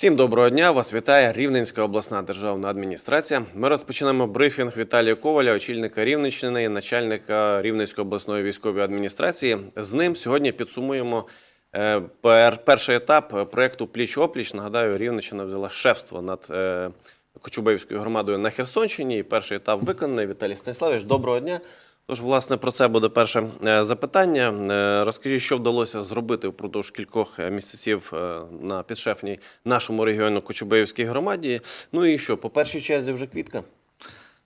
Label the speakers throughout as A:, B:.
A: Всім доброго дня! Вас вітає Рівненська обласна державна адміністрація. Ми розпочинаємо брифінг Віталія Коваля, очільника Рівненщини, начальника Рівненської обласної військової адміністрації. З ним сьогодні підсумуємо е, пер- перший етап проєкту Пліч опліч. Нагадаю, Рівненщина взяла шефство над е, Кочубеївською громадою на Херсонщині. І перший етап виконаний. Віталій Станіславович, доброго дня. Тож, власне, про це буде перше е, запитання. Е, Розкажіть, що вдалося зробити впродовж кількох е, місяців на підшефній нашому регіону Кочубеївській громаді. Ну і що, по першій черзі вже квітка?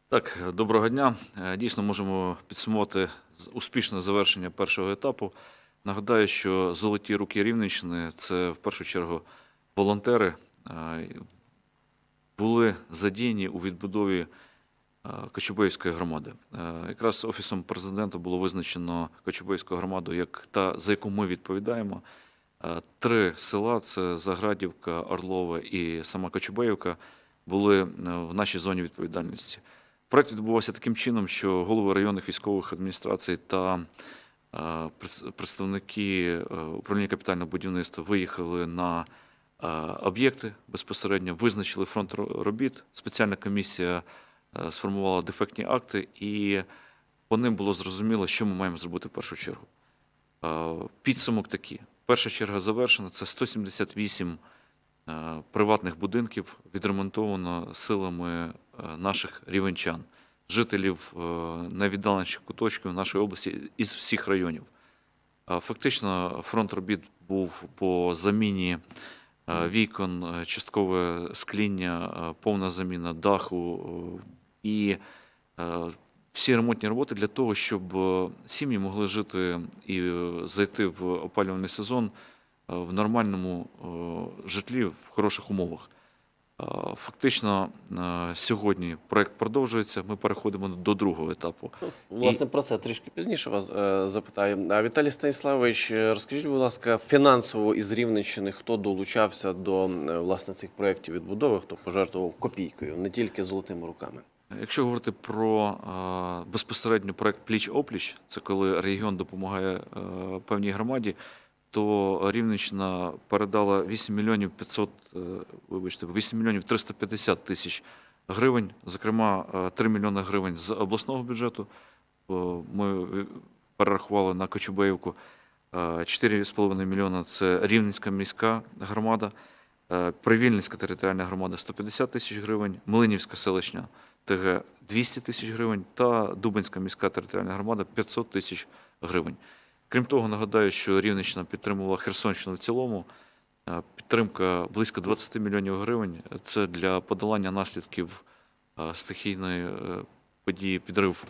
B: Так, доброго дня. Дійсно, можемо підсумувати успішне завершення першого етапу. Нагадаю, що золоті руки Рівненщини це в першу чергу волонтери були задіяні у відбудові е, Кочубеївської громади. Е, Якраз офісом президента було визначено Кочубеївську громаду як та, за яку ми відповідаємо. Е, Три села це Заградівка, Орлове і сама Кочубеївка були в нашій зоні відповідальності. Проект відбувався таким чином, що голови районних військових адміністрацій та представники управління капітального будівництва виїхали на об'єкти безпосередньо, визначили фронт робіт. Спеціальна комісія сформувала дефектні акти, і по ним було зрозуміло, що ми маємо зробити в першу чергу. Е, Підсумок такий. Перша черга завершена. Це 178 е, приватних будинків відремонтовано силами е, наших рівенчан, жителів е, найвіддаленіших куточків нашої області із всіх районів. Е, Фактично, фронт робіт був по заміні е, вікон, е, часткове скління, е, повна заміна даху е, і е, всі ремонтні роботи для того, щоб е, сім'ї могли жити і е, зайти в опалювальний сезон в нормальному житлі, в хороших умовах. Фактично, сьогодні проект продовжується. Ми переходимо до другого етапу.
A: Власне, про це трішки пізніше вас запитаю. А Віталій Станіславович, розкажіть, будь ласка, фінансово із Рівненщини, хто долучався до власне цих проєктів відбудови, хто пожертвував копійкою, не тільки золотими руками.
B: Якщо говорити про е, безпосередньо проект Пліч-опліч, це коли регіон допомагає е, певній громаді, то Рівненщина передала 8 мільйонів 500, е, вибачте, 8 мільйонів 350 тисяч гривень, зокрема е, 3 мільйони гривень з обласного бюджету. Ми перерахували на Кочубеївку Е, 4,5 мільйона це Рівненська міська громада, Привільницька територіальна громада 150 тисяч гривень, Млинівська селищна ТГ 200 тисяч гривень та Дубинська міська територіальна громада 500 тисяч гривень. Крім того, нагадаю, що Рівненщина підтримувала Херсонщину в цілому. Е, Підтримка близько 20 мільйонів гривень. Це для подолання наслідків е, стихійної е, події підрив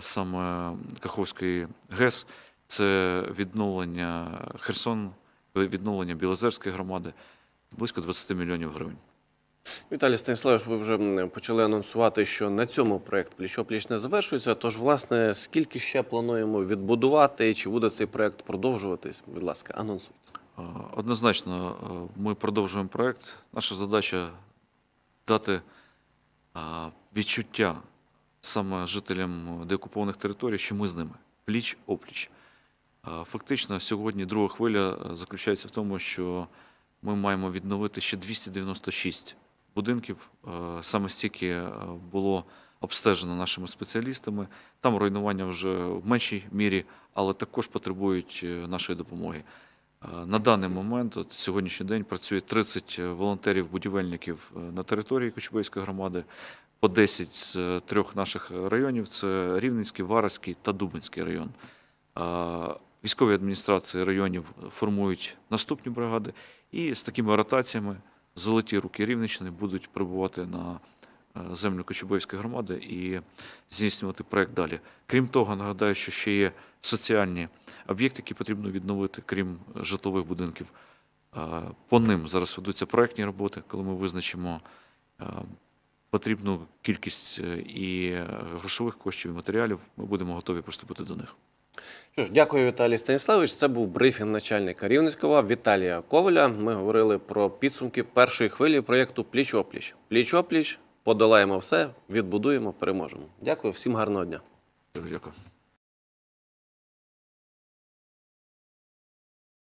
B: саме Каховської ГЕС. Це відновлення Херсон, відновлення Білозерської громади близько 20 мільйонів гривень.
A: Віталій Станіславович, ви вже почали анонсувати, що на цьому проект пліч-опліч не завершується. Тож, власне, скільки ще плануємо відбудувати, і чи буде цей проект продовжуватись? Будь ласка, анонсуйте.
B: Однозначно, е, ми продовжуємо проект. Наша задача дати відчуття саме жителям деокупованих територій, що ми з ними пліч опліч. Фактично, сьогодні друга хвиля е, заключається в тому, що ми маємо відновити ще 296 будинків. Е, Саме стільки е, було обстежено нашими спеціалістами. Там руйнування вже в меншій мірі, але також потребують е, нашої допомоги. На даний момент, от сьогоднішній день, працює 30 волонтерів-будівельників на території Кочубейської громади, по 10 з трьох наших районів: це Рівненський, Вараський та Дубинський район. Військові адміністрації районів формують наступні бригади, і з такими ротаціями золоті руки Рівненщини будуть прибувати на е, землю Кочубейської громади і здійснювати проект далі. Крім того, нагадаю, що ще є соціальні об'єкти, які потрібно відновити, крім житлових будинків. Е, По ним зараз ведуться проектні роботи, коли ми визначимо е, потрібну кількість е, і е, грошових коштів і матеріалів, ми будемо готові приступити до них.
A: Що ж, дякую, Віталій Станіславович. Це був брифінг начальника Рівненського Віталія Коваля. Ми говорили про підсумки першої хвилі проєкту Пліч-опліч. Пліч-опліч, подолаємо все, відбудуємо, переможемо. Дякую, всім гарного дня.
B: Дякую.